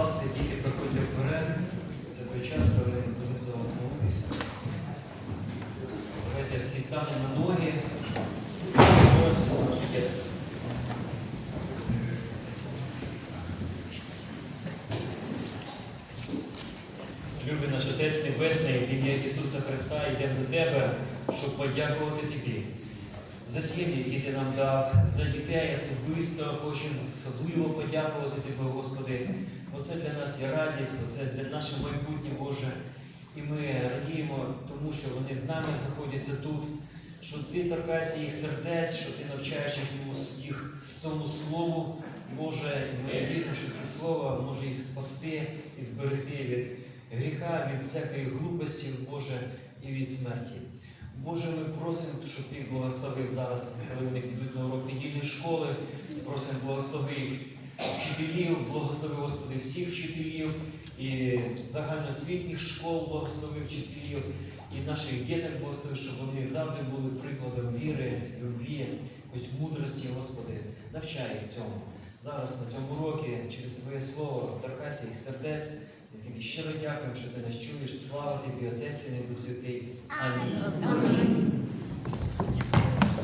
ласка, діти, проходьте вперед. Це той час, коли ми за вас молитися. Давайте всі станемо на ноги. Діти. Наш Отець Небесний, в ім'я Ісуса Христа, йдемо до Тебе, щоб подякувати Тобі за сім'ї, які ти нам дав, за дітей особисто хочемо особливо подякувати Тебе, Господи. Оце для нас є радість, оце для наше майбутнє Боже. І ми радіємо тому, що вони з нами знаходяться тут, що ти торкаєшся їх сердець, що ти навчаєш їх, їх цьому слову, Боже, ми віримо, що це слово може їх спасти і зберегти від гріха, від всякої глупості, Боже, і від смерті. Боже, ми просимо, щоб Ти благословив зараз, коли вони підуть на урок недільної школи. Просимо благослови вчителів, благослови, Господи, всіх вчителів і загальноосвітніх школ, благослови вчителів і наших дітей благослови, щоб вони завжди були прикладом віри, любві, якоїсь мудрості, Господи. Навчай їх цьому. Зараз на цьому уроці через Твоє Слово торкайся їх сердець. Тобі щиро дякую, що ти нас чуєш. Слава тобі, Отець і Дух Святий. Амінь.